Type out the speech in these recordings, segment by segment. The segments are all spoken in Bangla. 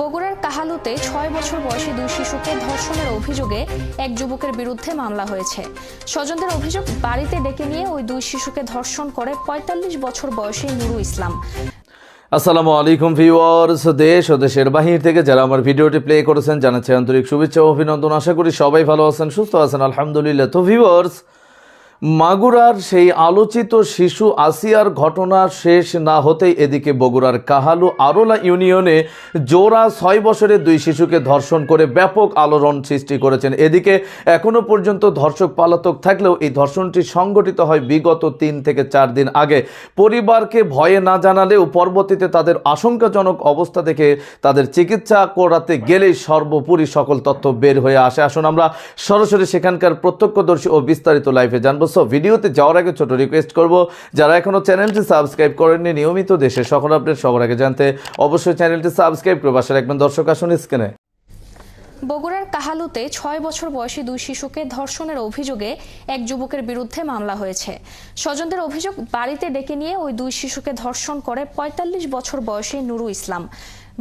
বগুড়ার কাহালুতে ছয় বছর বয়সী দুই শিশুকে ধর্ষণের অভিযোগে এক যুবকের বিরুদ্ধে মামলা হয়েছে। স্বজনদের অভিযোগ, বাড়িতে ডেকে নিয়ে ওই দুই শিশুকে ধর্ষণ করে পঁয়তাল্লিশ বছর বয়সী নুরু ইসলাম। আসসালামু আলাইকুম ভিউয়ার্স, দেশ ও দেশের বাহির থেকে যারা আমার ভিডিওটি প্লে করেছেন, জানাচ্ছি আন্তরিক শুভেচ্ছা অভিনন্দন। আশা করি সবাই ভালো আছেন, সুস্থ আছেন, আলহামদুলিল্লাহ। তো ভিউয়ার্স মাগুরার সেই আলোচিত শিশু আসিয়ার ঘটনা শেষ না হতেই এদিকে বগুড়ার কাহালু আরোলা ইউনিয়নে জোড়া ছয় বছরের দুই শিশুকে ধর্ষণ করে ব্যাপক আলোড়ন সৃষ্টি করেছেন। এদিকে এখনও পর্যন্ত ধর্ষক পালাতক থাকলেও এই ধর্ষণটি সংঘটিত হয় বিগত তিন থেকে চার দিন আগে। পরিবারকে ভয়ে না জানালেও পরবর্তীতে তাদের আশঙ্কাজনক অবস্থা দেখে তাদের চিকিৎসা করাতে গেলেই সর্বোপরি সকল তথ্য বের হয়ে আসে। আসুন আমরা সরাসরি সেখানকার প্রত্যক্ষদর্শী ও বিস্তারিত লাইফে জানব সো ভিডিওতে যাওয়ার আগে ছোট রিকোয়েস্ট করব, যারা এখনও চ্যানেলটি সাবস্ক্রাইব করেননি, নিয়মিত দেশের সকল আপডেট সবার আগে জানতে অবশ্যই চ্যানেলটি সাবস্ক্রাইব করে বাসার একজন দর্শক, আসুন স্ক্রিনে বগুড়ার কাহালুতে ছয় বছর বয়সী দুই শিশুকে ধর্ষণের অভিযোগে এক যুবকের বিরুদ্ধে মামলা হয়েছে। স্বজনদের অভিযোগ, বাড়িতে ডেকে নিয়ে ওই দুই শিশুকে ধর্ষণ করে পঁয়তাল্লিশ বছর বয়সী নুরু ইসলাম।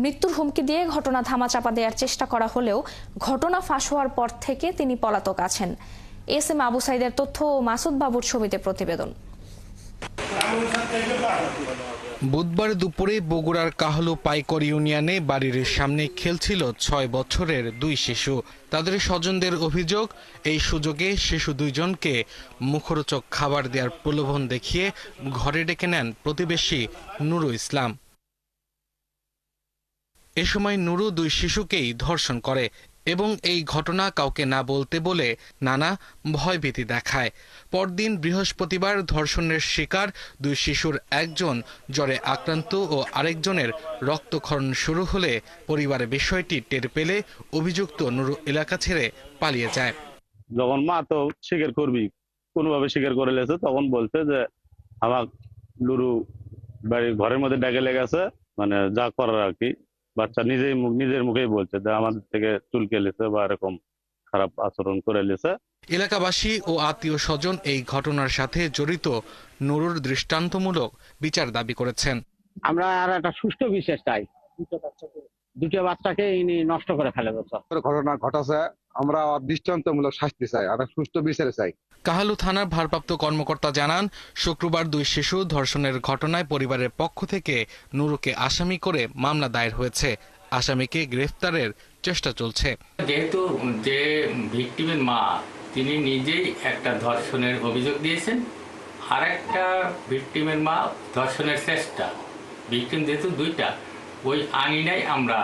মৃত্যুর হুমকি দিয়ে ঘটনা ধামাচাপা দেওয়ার চেষ্টা করা হলেও ঘটনা ফাঁস হওয়ার পর থেকে তিনি পলাতক আছেন। এস এম আবু সাইদের তথ্য ও মাসুদ বাবুর ছবিতে প্রতিবেদন। বুধবার দুপুরে বগুড়ার কাহলু পাইকর ইউনিয়নে বাড়ির সামনে খেলছিল ছয় বছরের দুই শিশু। তাদের স্বজনদের অভিযোগ, এই সুযোগে শিশু দুইজনকে মুখরোচক খাবার দেওয়ার প্রলোভন দেখিয়ে ঘরে ডেকে নেন প্রতিবেশী নুরু ইসলাম। এ সময় নুরু দুই শিশুকেই ধর্ষণ করে। এবং এই ঘটনা কাউকে না বলতে বলে নানা ভয়ভীতি দেখায়। পরদিন বৃহস্পতিবার ধর্ষণের শিকার দুই শিশুর একজন জ্বরে আক্রান্ত ও আরেকজনের রক্তক্ষরণ শুরু হলে পরিবারের বিষয়টি টের পেলে অভিযুক্ত নুরু এলাকা ছেড়ে পালিয়ে যায়। যখন মা তো স্বীকার করবি, কোনোভাবে স্বীকার করে লেছে তখন বলছে যে আমার লুরু বাড়ির ঘরের মধ্যে ডেকে লেগেছে মানে যা করার আর কি। বাচ্চা নিজেই মুখ নিজের মুখেই বলছে যে আমাদের থেকে চুলকে লেছে বা এরকম খারাপ আচরণ করে লেছে এলাকাবাসী ও আত্মীয় স্বজন এই ঘটনার সাথে জড়িত নুরুর দৃষ্টান্তমূলক বিচার দাবি করেছেন। আমরা আর একটা সুষ্ঠু বিচার চাই। দুটো বাচ্চাকে ইনি নষ্ট করে ফেলে ঘটনা ঘটাছে। আমরা দৃষ্টান্তমূলক শাস্তি চাই আর সুষ্ঠু বিচারে চাই। কাহালু থানার ভারপ্রাপ্ত কর্মকর্তা জানান শুক্রবার দুই শিশু ধর্ষণের ঘটনায় পরিবারের পক্ষ থেকে নুরুকে আসামি করে মামলা দায়ের হয়েছে। আসামিকে গ্রেফতারের চেষ্টা চলছে। যেহেতু যে ভিকটিমের মা তিনি নিজেই একটা ধর্ষণের অভিযোগ দিয়েছেন। আর একটা ভিকটিমের মা ধর্ষণের চেষ্টা ভিকটিম যেহেতু দুইটা ওই আঙিনায় আমরা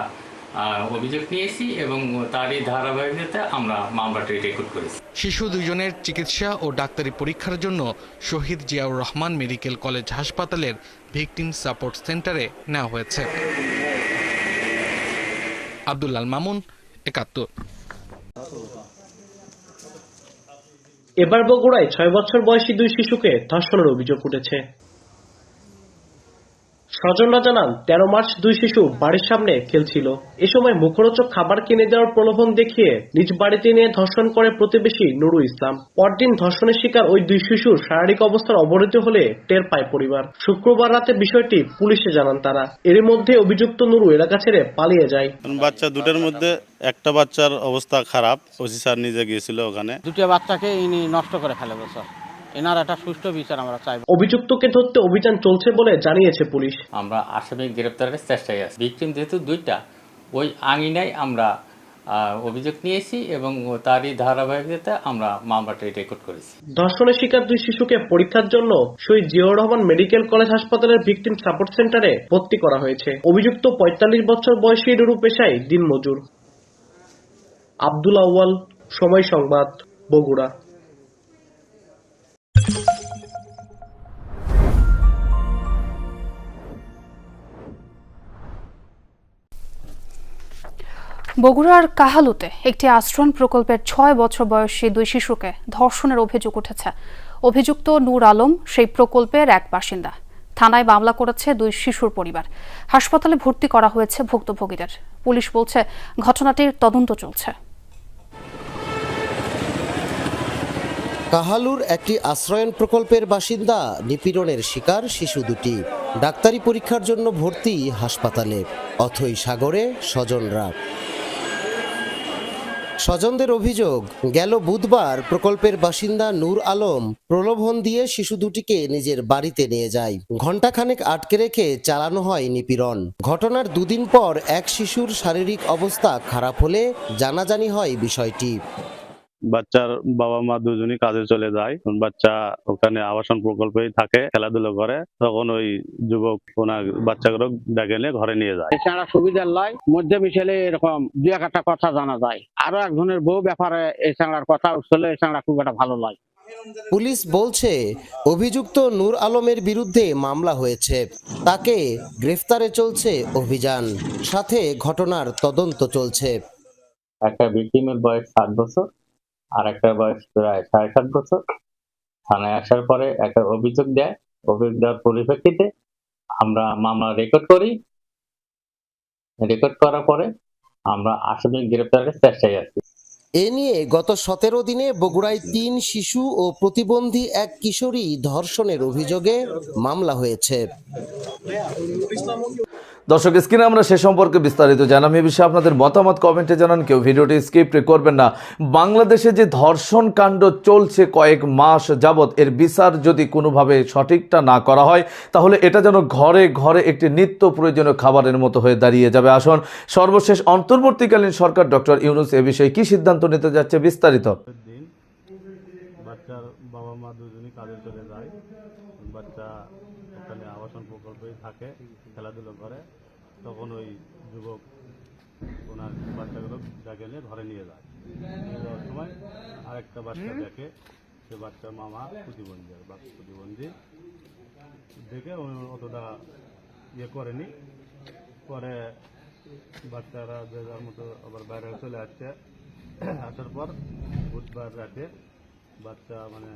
অভিযোগ নিয়েছি এবং তারই ধারাবাহিকতাতে আমরা মামলাটি রেকর্ড করেছি। শিশু দুজনের চিকিৎসা ও ডাক্তারি পরীক্ষার জন্য শহীদ জিয়াউর রহমান মেডিকেল কলেজ হাসপাতালের ভিকটিম সাপোর্ট সেন্টারে নেওয়া হয়েছে। আব্দুল্লাল মামুন একাত্তর। এবার বগুড়ায় ছয় বছর বয়সী দুই শিশুকে ধর্ষণের অভিযোগ উঠেছে। স্বজনরা জানান তেরো মার্চ দুই শিশু বাড়ির সামনে খেলছিল। এ সময় মুখরোচক খাবার কিনে দেওয়ার প্রলোভন দেখিয়ে নিজ বাড়িতে নিয়ে ধর্ষণ করে প্রতিবেশী নুরু ইসলাম। পরদিন ধর্ষণের শিকার ওই দুই শিশুর শারীরিক অবস্থার অবনতি হলে টের পায় পরিবার। শুক্রবার রাতে বিষয়টি পুলিশে জানান তারা। এর মধ্যে অভিযুক্ত নুরু এলাকা ছেড়ে পালিয়ে যায়। বাচ্চা দুটোর মধ্যে একটা বাচ্চার অবস্থা খারাপ। ওসি স্যার নিজে গিয়েছিল ওখানে। দুটো বাচ্চাকে ইনি নষ্ট করে ফেলে বছর এনার একটা সুষ্ঠু বিচার আমরা চাই অভিযুক্তকে ধরতে অভিযান চলছে বলে জানিয়েছে পুলিশ। আমরা আসামি গ্রেপ্তারের চেষ্টায় আছি। ভিকটিম যেহেতু দুইটা ওই আঙিনায় আমরা আহ, অভিযোগ নিয়েছি এবং তারই ধারাবাহিকতা আমরা মামলাটি রেকর্ড করেছি। ধর্ষণের শিকার দুই শিশুকে পরীক্ষার জন্য শহীদ জিয়াউর রহমান মেডিকেল কলেজ হাসপাতালের ভিকটিম সাপোর্ট সেন্টারে ভর্তি করা হয়েছে। অভিযুক্ত পঁয়তাল্লিশ বছর বয়সী রুরু পেশায় দিনমজুর। আব্দুল আউয়াল সময় সংবাদ বগুড়া। বগুড়ার কাহালুতে একটি আশ্রম প্রকল্পের ছয় বছর বয়সী দুই শিশুকে ধর্ষণের অভিযোগ উঠেছে। অভিযুক্ত নূর আলম সেই প্রকল্পের এক বাসিন্দা। থানায় মামলা করেছে দুই শিশুর পরিবার। হাসপাতালে ভর্তি করা হয়েছে ভুক্তভোগীদের। পুলিশ বলছে, ঘটনাটির তদন্ত চলছে। কাহালুর একটি আশ্রয়ন প্রকল্পের বাসিন্দা নিপীড়নের শিকার শিশু দুটি। ডাক্তারি পরীক্ষার জন্য ভর্তি হাসপাতালে। অথই সাগরে স্বজনরা। স্বজনদের অভিযোগ, গেল বুধবার প্রকল্পের বাসিন্দা নূর আলম প্রলোভন দিয়ে শিশু দুটিকে নিজের বাড়িতে নিয়ে যায়। ঘণ্টাখানেক আটকে রেখে চালানো হয় নিপীড়ন। ঘটনার দুদিন পর এক শিশুর শারীরিক অবস্থা খারাপ হলে জানাজানি হয় বিষয়টি। বাচ্চার বাবা মা দুজনই কাজে চলে যায়। বাচ্চা ওখানে আবাসন প্রকল্পেই থাকে খেলাধুলো করে। তখন ওই যুবক ওনার বাচ্চাগুলো ডেকে নিয়ে ঘরে নিয়ে যায়। এই চাঁড়া সুবিধার লয়। মধ্যে মিশেলে এরকম দু এক একটা কথা জানা যায়। আরও একজনের বউ ব্যাপারে এই চাঁড়ার কথা উঠলে এই চাঁড়া খুব একটা ভালো লয়। পুলিশ বলছে অভিযুক্ত নূর আলমের বিরুদ্ধে মামলা হয়েছে। তাকে গ্রেফতারে চলছে অভিযান। সাথে ঘটনার তদন্ত চলছে। একটা ভিকটিমের বয়স সাত বছর। আর একটা বয়স প্রায় সাড়ে সাত বছর। থানায় আসার পরে একটা অভিযোগ দেয়। অভিযোগ দেওয়ার পরিপ্রেক্ষিতে আমরা মামলা রেকর্ড করি। রেকর্ড করার পরে আমরা আসামি গ্রেপ্তারের চেষ্টায় আছি। এ নিয়ে গত সতেরো দিনে বগুড়ায় তিন শিশু ও প্রতিবন্ধী এক কিশোরী ধর্ষণের অভিযোগে মামলা হয়েছে। দর্শক, স্ক্রিনে আমরা সে সম্পর্কে বিস্তারিত জানাম এ বিষয়ে আপনাদের মতামত, কমেন্টে জানান কেউ। ভিডিওটি স্কিপ করবেন না। বাংলাদেশে যে ধর্ষণ কাণ্ড চলছে কয়েক মাস যাবৎ, এর বিচার যদি কোনোভাবে সঠিকটা না করা হয়, তাহলে এটা যেন ঘরে ঘরে একটি নিত্য প্রয়োজনীয় খাবারের মতো হয়ে দাঁড়িয়ে যাবে। আসুন, সর্বশেষ অন্তর্বর্তীকালীন সরকার ডক্টর ইউনুস এ বিষয়ে কি সিদ্ধান্ত নিতে যাচ্ছে বিস্তারিত। বাচ্চার বাবা মা দুজনই কাজে চলে যায়। বাচ্চা ওখানে আবাসন প্রকল্পেই থাকে খেলাধুলো করে। তখন ওই যুবক ওনার বাচ্চাগুলো ডেকে নিয়ে ঘরে নিয়ে যায়। নিয়ে যাওয়ার সময় আরেকটা বাচ্চা দেখে সে বাচ্চার মামা প্রতিবন্ধী আর বাচ্চা প্রতিবন্ধী। দেখে অতটা ইয়ে করেনি। পরে বাচ্চারা যে যার মতো আবার বাইরে চলে আসছে। আসার পর বুধবার রাতে বাচ্চা মানে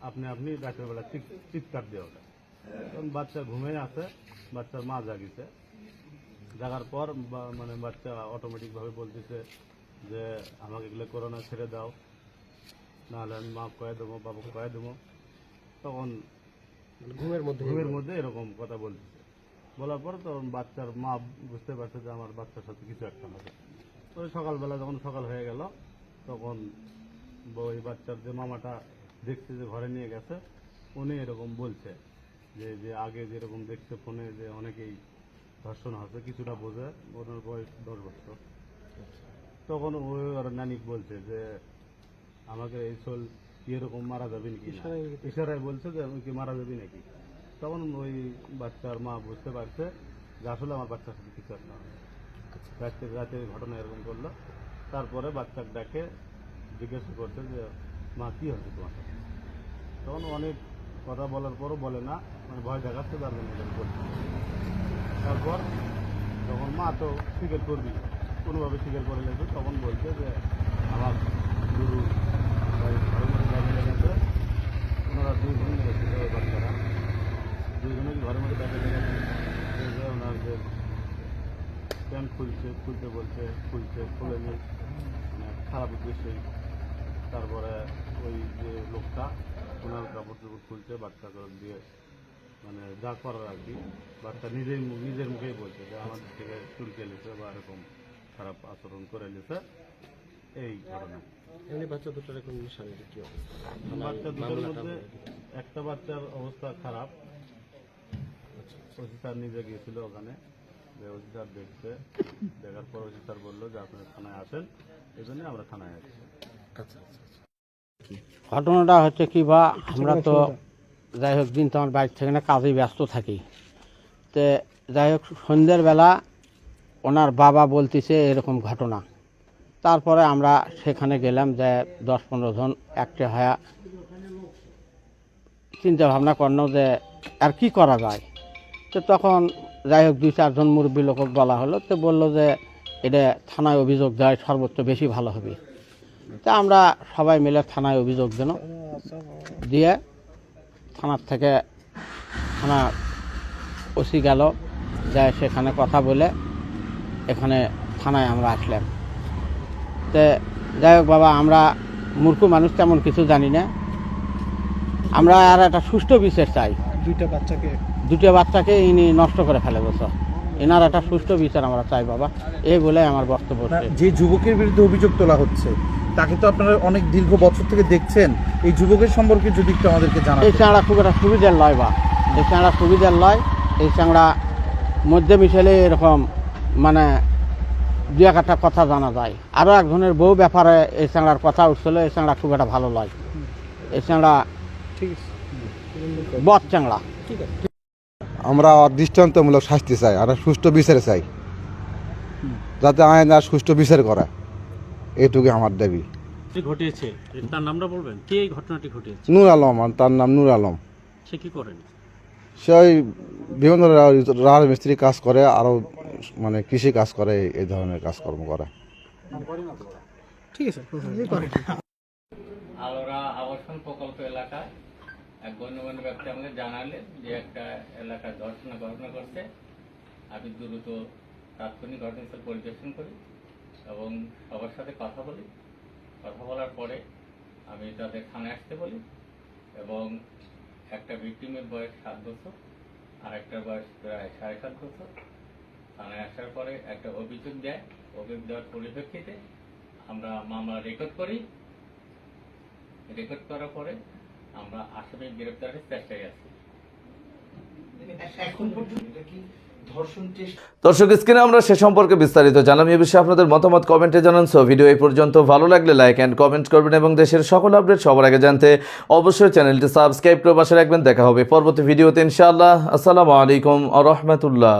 আপনি আপনি রাতের বেলা চিৎ- চিৎকার দিয়ে ওঠে। তখন বাচ্চা ঘুমিয়ে আছে বাচ্চার মা জাগিছে। জাগার পর বা- মানে বাচ্চা অটোমেটিক ভাবে বলতেছে যে আমাকে এগুলো করোনা ছেড়ে দাও। নাহলে আমি মা কয়ে দেবো বাবা কয়ে দেবো। তখন ঘুমের মধ্যে ঘুমের মধ্যে এরকম কথা বলতেছে। বলার পর তখন বাচ্চার মা বুঝতে পারছে যে আমার বাচ্চার সাথে কিছু একটা হবে। পরে সকালবেলা যখন সকাল হয়ে গেল তখন ওই বাচ্চার যে মামাটা দেখছে যে ঘরে নিয়ে গেছে উনি এরকম বলছে যে যে আগে যেরকম দেখছে ফোনে যে অনেকেই ধর্ষণ হচ্ছে কিছুটা বোঝে ওনার বয়স দশ বছর। তখন ওই আর নানিক বলছে যে আমাকে এই সোল এরকম মারা যাবে নাকি? ইশারায় বলছে। যে আমি কি মারা যাবি নাকি? তখন ওই বাচ্চার মা বুঝতে পারছে যে আসলে আমার বাচ্চার সাথে কিছু একটা রাতে রাতে ঘটনা এরকম করল। তারপরে বাচ্চাকে ডাকে জিজ্ঞেস করছে যে, মা, কি হচ্ছে তোমার তখন অনেক কথা বলার পরও বলে না মানে ভয় দেখাচ্ছে তার জন্য তারপর তখন মা তো স্বীকার করবি, কোনোভাবে স্বীকার করে লেগেছে তখন বলছে যে, আমার গুরু ওনারা দুইজন লেগেছিল ওই বাচ্চারা দুইজনে ঘরের মধ্যে এই ওনার যে প্যান্ট খুলছে, খুলতে বলছে, খুলছে খুলেনি মানে খারাপ উদ্দেশ্যেই তারপরে ওই যে লোকটা ওনার কাপড় টাপড় খুলছে বাচ্চাকে দিয়ে মানে যা করার আর কি। বাচ্চা নিজেই নিজের মুখেই বলছে যে আমাদের থেকে চুলকে নিছে বা এরকম খারাপ আচরণ করে নিছে। এই ঘটনা। বাচ্চা দুটোর মধ্যে একটা বাচ্চার অবস্থা খারাপ। ওসি নিজে গিয়েছিল ওখানে। যে ওসি দেখছে। দেখার পর স্যার বলল যে আপনারা থানায় আসেন। এই জন্য আমরা থানায় আসছি। ঘটনাটা হচ্ছে কি বা আমরা তো যাই হোক দিন তো আমার বাইক থেকে না কাজে ব্যস্ত থাকি। তো যাই হোক সন্ধ্যের বেলা ওনার বাবা বলতেছে এরকম ঘটনা। তারপরে আমরা সেখানে গেলাম যে দশ পনেরো জন একটা হয়ে চিন্তা ভাবনা করল যে আর কি করা যায়। তো তখন যাই হোক দুই চারজন মুরব্বী লোক বলা হলো। তো বলল যে এটা থানায় অভিযোগ দেয় সর্বোচ্চ বেশি ভালো হবে। তা আমরা সবাই মিলে থানায় অভিযোগ দিল দিয়ে থানার থেকে থানা ওসি গেল যায় সেখানে কথা বলে এখানে থানায় আমরা আসলাম। তো যাই হোক বাবা আমরা মূর্খ মানুষ তেমন কিছু জানি না। আমরা আর একটা সুষ্ঠু বিচার চাই। দুইটা বাচ্চাকে দুটো বাচ্চাকে ইনি নষ্ট করে ফেলে বসো এনার একটা সুষ্ঠু বিচার আমরা চাই বাবা। এই বলে আমার বক্তব্য যে যুবকের বিরুদ্ধে অভিযোগ তোলা হচ্ছে তাকে তো আপনারা অনেক দীর্ঘ বছর থেকে দেখছেন। এই যুবকের সম্পর্কে যদি একটু আমাদেরকে এই জানাবেন চাংড়া খুব একটা সুবিধার লয় বা। এই চাংড়া সুবিধার লয় এই চাংড়া মধ্যে মিশেলে এরকম মানে দু এক একটা কথা জানা যায়। আরও একজনের বহু ব্যাপারে এই চাংড়ার কথা উঠছিল এই চাংড়া খুব একটা ভালো লয়। এই চাংড়া ঠিক আছে। বদ চাংড়া। আমরা দৃষ্টান্তমূলক শাস্তি চাই আর সুষ্ঠু বিচার চাই। যাতে আইন আর সুষ্ঠু বিচার করে। এইটুকু আমার দাবি। ঘটিয়েছে? তার নামটা বলবেন? কে এই ঘটনাটি ঘটিয়েছে? নূর আলম আর তার নাম নূর আলম। সে কি করেন? সে ওই বিভিন্ন রাজমিস্ত্রি কাজ করে আরও মানে কৃষি কাজ করে এই ধরনের কাজকর্ম করে। ঠিক আছে আলোরা আবাসন প্রকল্প এলাকায় এক গণ্যমান্য ব্যক্তি আমাকে জানালেন যে একটা এলাকায় ধর্ষণের ঘটনা ঘটছে। আমি দ্রুত তাৎক্ষণিক ঘটনাস্থল পরিদর্শন করি। এবং সবার সাথে কথা বলি। কথা বলার পরে আমি তাদের থানায় আসতে বলি এবং একটা ভিক্টিমের বয়স সাত বছর আর একটার বয়স প্রায় সাড়ে সাত বছর। থানায় আসার পরে একটা অভিযোগ দেয়। অভিযোগ দেওয়ার পরিপ্রেক্ষিতে আমরা মামলা রেকর্ড করি। রেকর্ড করার পরে আমরা আসামি গ্রেপ্তারের চেষ্টায় আছি। দর্শক, স্ক্রিনে আমরা সে সম্পর্কে বিস্তারিত জানাম এ বিষয়ে আপনাদের মতামত কমেন্টে জানান। সো, ভিডিও এই পর্যন্ত। ভালো লাগলে লাইক অ্যান্ড কমেন্ট করবেন এবং দেশের সকল আপডেট সবার আগে জানতে অবশ্যই চ্যানেলটি সাবস্ক্রাইব করে পাশে রাখবেন। দেখা হবে পরবর্তী ভিডিওতে ইনশাআল্লাহ। আসসালামু আলাইকুম আ রহমতুল্লাহ।